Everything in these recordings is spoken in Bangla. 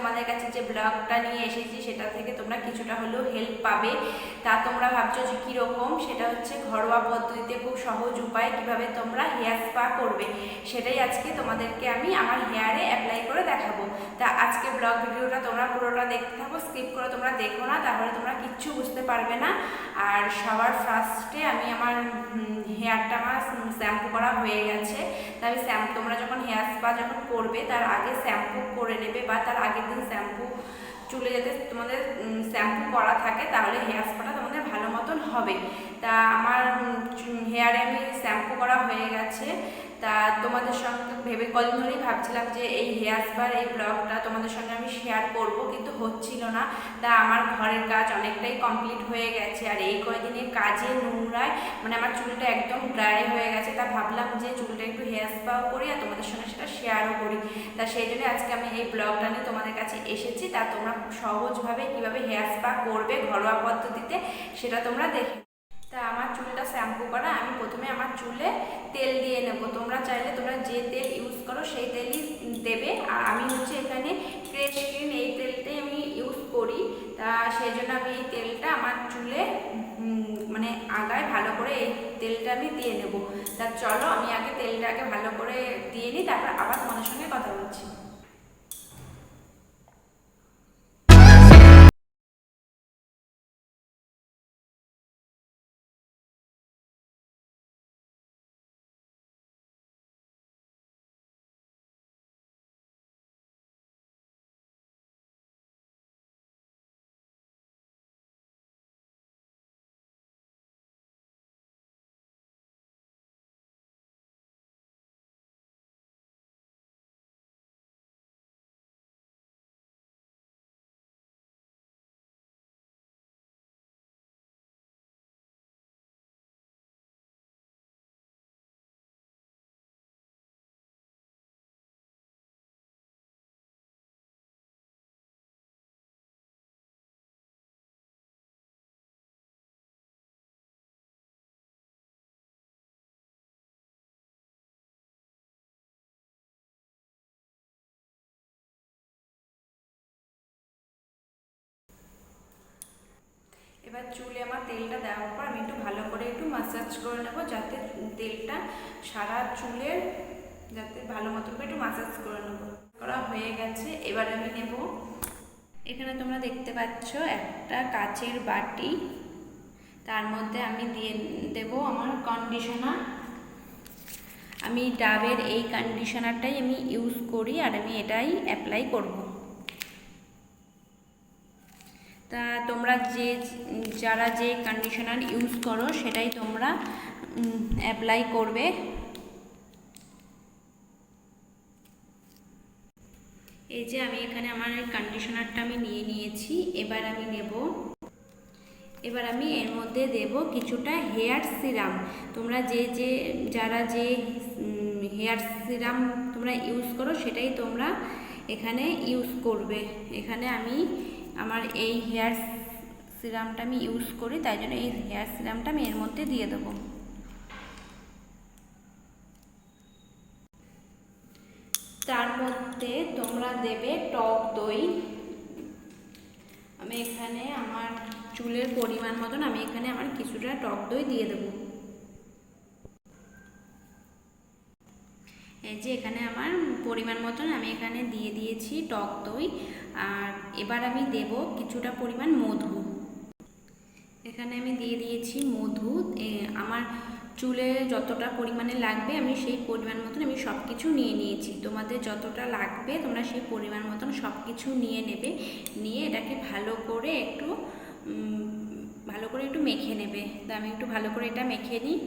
তোমাদের কাছে যে ব্লগটা নিয়ে এসেছি সেটা থেকে তোমরা কিছুটা হলেও হেল্প পাবে। তা তোমরা ভাবছ যে কীরকম সেটা হচ্ছে ঘরোয়া পদ্ধতিতে খুব সহজ উপায় কীভাবে তোমরা হেয়ার স্পা করবে। সেটাই আজকে তোমাদেরকে আমি আমার হেয়ারে অ্যাপ্লাই করে দেখাবো। তা আজকে ব্লগ ভিডিওটা তোমরা পুরোটা দেখতে থাকো স্কিপ করে তোমরা দেখো না, তাহলে তোমরা কিচ্ছু বুঝতে পারবে না। আর সবার ফার্স্টে আমি আমার হেয়ারটা আমার শ্যাম্পু করা হয়ে গেছে। তাই শ্যাম্পু তোমরা যখন হেয়ার স্পা যখন করবে, তার আগে শ্যাম্পু করে নেবে বা তার আগের দিন শ্যাম্পু চুলে যাতে তোমাদের শ্যাম্পু করা থাকে, তাহলে হেয়ার স্পাটা তোমাদের ভালো মতন হবে। তা আমার হেয়ারে আমি শ্যাম্পু করা হয়ে গেছে। তা তোমাদের সঙ্গে ভেবে কদিন ধরেই ভাবছিলাম যে এই হেয়ার স্পার এই ব্লগটা তোমাদের সঙ্গে আমি শেয়ার করব, কিন্তু হচ্ছিল না। তা আমার ঘরের কাজ অনেকটাই কমপ্লিট হয়ে গেছে। আর এই কয়দিনের কাজে নোংরায় মানে আমার চুলটা একদম ড্রাই হয়ে গেছে। তা ভাবলাম যে চুলটা একটু হেয়ার স্পাও করি আর তোমাদের সঙ্গে সেটা শেয়ারও করি। তা সেই জন্য আজকে আমি এই ব্লগটা নিয়ে তোমাদের কাছে এসেছি। তা তোমরা সহজভাবে কীভাবে হেয়ার স্পা করবে ঘরোয়া পদ্ধতিতে, সেটা তোমরা দেখে তা আমার চুলটা শ্যাম্পু করা, আমি প্রথমে আমার চুলে তেল দিয়ে নেব। তোমরা চাইলে তোমরা যে তেল ইউজ করো, সেই তেলই দেবে। আর আমি হচ্ছে এখানে ক্রেশ ক্রিম এই তেলটাই আমি ইউজ করি। তা সেই জন্য আমি এই তেলটা আমার চুলে মানে আগায় ভালো করে এই তেলটা আমি দিয়ে নেব। তা চলো, আমি আগে তেলটাকে ভালো করে দিয়ে নিই, তারপর আবার তোমাদের সঙ্গে কথা বলছি। এবার চুলে আমার তেলটা দেওয়ার পর আমি একটু ভালো করে একটু মাসাজ করে নেব, যাতে তেলটা সারা চুলের যাতে ভালো মতো করে একটু মাসাজ করে নেব। করা হয়ে গেছে, এবার আমি নেব। এখানে তোমরা দেখতে পাচ্ছ একটা কাচের বাটি। তার মধ্যে আমি দিয়ে দেব আমার কন্ডিশনার আমি ডাবের এই কন্ডিশনারটাই আমি ইউজ করি আর আমি এটাই অ্যাপ্লাই করব। তা তোমরা যে, যারা যে কন্ডিশনার ইউজ করো, সেটাই তোমরা অ্যাপ্লাই করবে। এই যে আমি এখানে আমার কন্ডিশনারটা আমি নিয়ে নিয়েছি, এবার আমি নেব। এবার আমি এর মধ্যে দেব কিছুটা হেয়ার সিরাম তোমরা যে যে, যারা যে হেয়ার সিরাম তোমরা ইউজ করো, সেটাই তোমরা এখানে ইউজ করবে। এখানে আমি আমার এই হেয়ার সিরামটা আমি ইউজ করি, তাই জন্য এই হেয়ার সিরামটা আমি এর মধ্যে দিয়ে দেবো। তার মধ্যে তোমরা দেবে টক দই। আমি এখানে আমার চুলের পরিমাণ মতন আমি এখানে আমার কিছুটা টক দই দিয়ে দেবো। এই যে এখানে আমার পরিমাণ মতন আমি এখানে দিয়ে দিয়েছি টক দই। আর এবার আমি দেব কিছুটা পরিমাণ মধু। এখানে আমি দিয়ে দিয়েছি মধু। আমার চুলে যতটা পরিমাণে লাগবে আমি সেই পরিমাণ মতন আমি সব কিছু নিয়ে নিয়েছি। তোমাদের যতটা লাগবে তোমরা সেই পরিমাণ মতন সব কিছু নিয়ে নেবে। নিয়ে এটাকে ভালো করে একটু ভালো করে একটু মেখে নেবে। তো আমি একটু ভালো করে এটা মেখে নিই।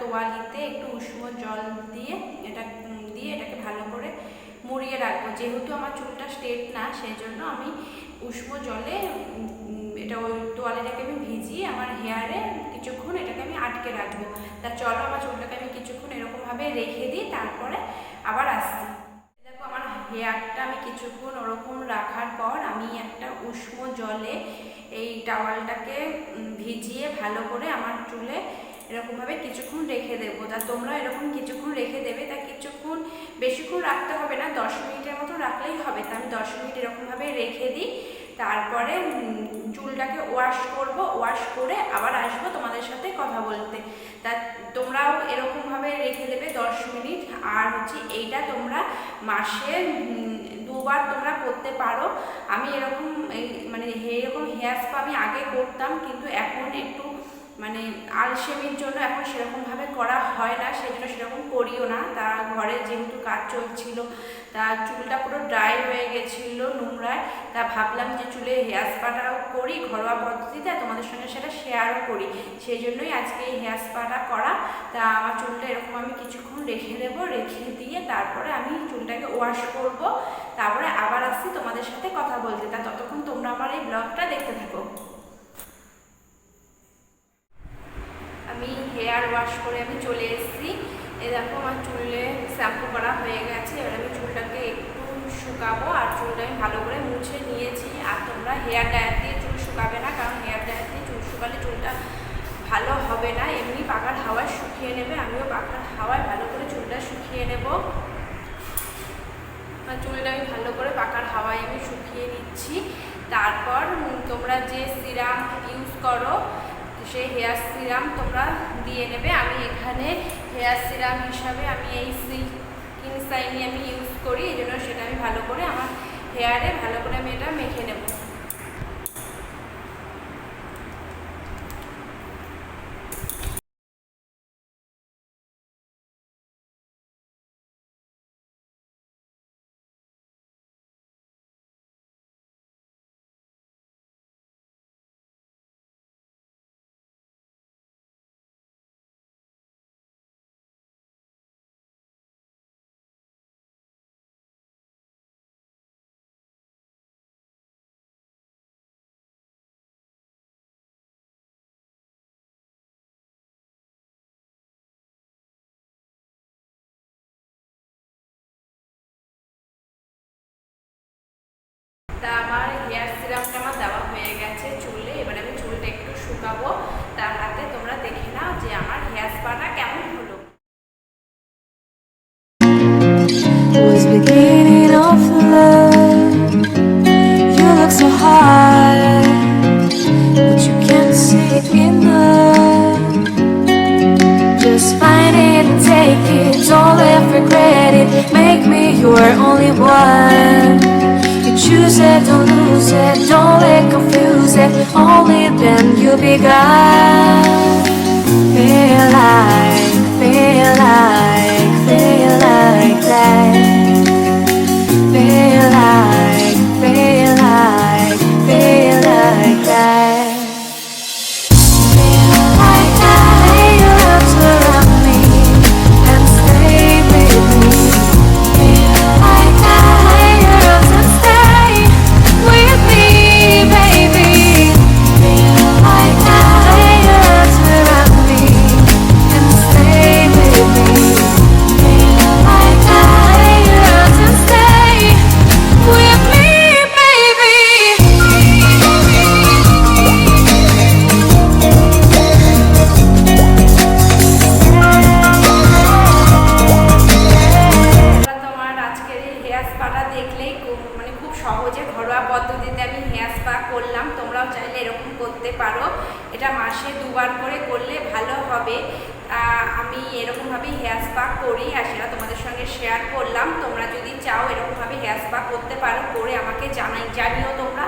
তোয়ালিতে একটু উষ্ণ জল দিয়ে এটা দিয়ে এটাকে ভালো করে মুড়িয়ে রাখব। যেহেতু আমার চুলটা স্ট্রেট না সেই জন্য আমি উষ্ণ জলে এটা ওই তোয়ালিটাকে আমি ভিজিয়ে আমার হেয়ারে কিছুক্ষণ এটাকে আমি আটকে রাখব। তা চলো আমার চুলটাকে আমি কিছুক্ষণ এরকমভাবে রেখে দিই, তারপরে আবার আসছি। দেখো আমার হেয়ারটা আমি কিছুক্ষণ ওরকম রাখার পর আমি একটা উষ্ণ জলে এই টাওয়ালটাকে ভিজিয়ে ভালো করে আমার চুলে এরকমভাবে কিছুক্ষণ রেখে দেবো। তা তোমরা এরকম কিছুক্ষণ রেখে দেবে, তা কিছুক্ষণ বেশিক্ষণ রাখতে হবে না, দশ মিনিটের মতো রাখলেই হবে। তা আমি দশ মিনিট এরকমভাবে রেখে দিই। তারপরে চুলটাকে ওয়াশ করব ওয়াশ করে আবার আসব তোমাদের সাথে কথা বলতে। তা তোমরাও এরকমভাবে রেখে দেবে দশ মিনিট। আর হচ্ছে এইটা তোমরা মাসে দুবার তোমরা করতে পারো। আমি এরকম মানে এরকম হেয়ার স্পা আমি আগে করতাম, কিন্তু এখন একটু মানে আলসেমির জন্য এখন সেরকমভাবে করা হয় না, সেই জন্য সেরকম করিও না। তা ঘরে যেহেতু কাজ চলছিল, তা চুলটা পুরো ড্রাই হয়ে গেছিল নোংরায়, তা ভাবলাম যে চুলে হেয়ার স্পাটাও করি, ঘরোয়া পদ্ধতিতে তোমাদের সঙ্গে সেটা শেয়ারও করি। সেই জন্যই আজকে এই হেয়ার স্পাটা করা। তা আমার চুলটা এরকম আমি কিছুক্ষণ রেখে দেবো, রেখে দিয়ে তারপরে আমি চুলটাকে ওয়াশ করব। তারপরে আবার আসছি তোমাদের সাথে কথা বলতে। তা ততক্ষণ তোমরা আমার এই ব্লগটা দেখতে থাকো। আমি হেয়ার ওয়াশ করে আমি চলে এসেছি। এ দেখো আমার চুলে শ্যাম্পু করা হয়ে গেছে। এবার আমি চুলটাকে একটু শুকাবো আর চুলটা আমি ভালো করে মুছে নিয়েছি। আর তোমরা হেয়ার ড্রায়ার দিয়ে চুল শুকাবে না, কারণ হেয়ার ড্রায়ার দিয়ে চুল শুকালে চুলটা ভালো হবে না। এমনি পাকার হাওয়ায় শুকিয়ে নেবে, আমিও পাখার হাওয়ায় ভালো করে চুলটা শুকিয়ে নেব। চুলটা আমি ভালো করে পাকার হাওয়ায় আমি শুকিয়ে নিচ্ছি। তারপর তোমরা যে সিরাম ইউজ করো সেই হেয়ার সিরাম তোমরা দিয়ে নেবে। আমি এখানে হেয়ার সিরাম হিসাবে আমি এই সিল্ক সাইনি আমি ইউজ করি, এই জন্য সেটা আমি ভালো করে আমার হেয়ারে ভালো করে আমি এটা মেখে নেব। তা আমার হেয়ার সিরামটা আমার দেওয়া হয়ে গেছে চুলে এবার আমি চুলটা একটু শুকাবো তার হাতে তোমরা দেখে নাও যে আমার হেয়ার স্পাটা কেমন হলো was beginning of love. You look so hot, but you can't see enough. Just find it and take it, don't let regret it. Make me your only one. Choose it, don't lose it, don't let confuse it. Only then you'll be gone. Feel like, feel like, feel like that. Feel like, হবে। আমি এরকমভাবেই হেয়ার স্পা করি, আর সেটা তোমাদের সঙ্গে শেয়ার করলাম। তোমরা যদি চাও এরকমভাবে হেয়ার স্পা করতে পারো, করে আমাকে জানাই। জানিও তোমরা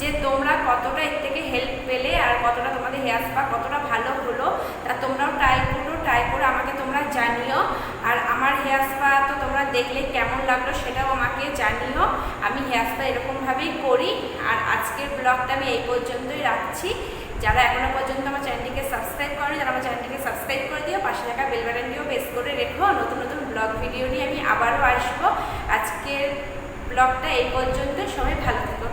যে তোমরা কতটা এর থেকে হেল্প পেলে আর কতটা তোমাদের হেয়ার স্পা কতটা ভালো হলো। তা তোমরাও ট্রাই করো ট্রাই করে আমাকে তোমরা জানিও। আর আমার হেয়ার স্পা তো তোমরা দেখলে কেমন লাগল সেটাও আমাকে জানিও। আমি হেয়ার স্পা এরকমভাবেই করি। আর আজকের ব্লগটা আমি এই পর্যন্তই রাখছি। যারা এখনও পর্যন্ত আমার চ্যানেলটিকে সাবস্ক্রাইব করো যারা আমার চ্যানেলটিকে সাবস্ক্রাইব করে দিও, পাশে থাকা বেল বাটনটিও প্রেস করে রেখো। নতুন নতুন ব্লগ ভিডিও নিয়ে আমি আবারও আসব। আজকের ব্লগটা এই পর্যন্ত। সবাই ভালো থেকো।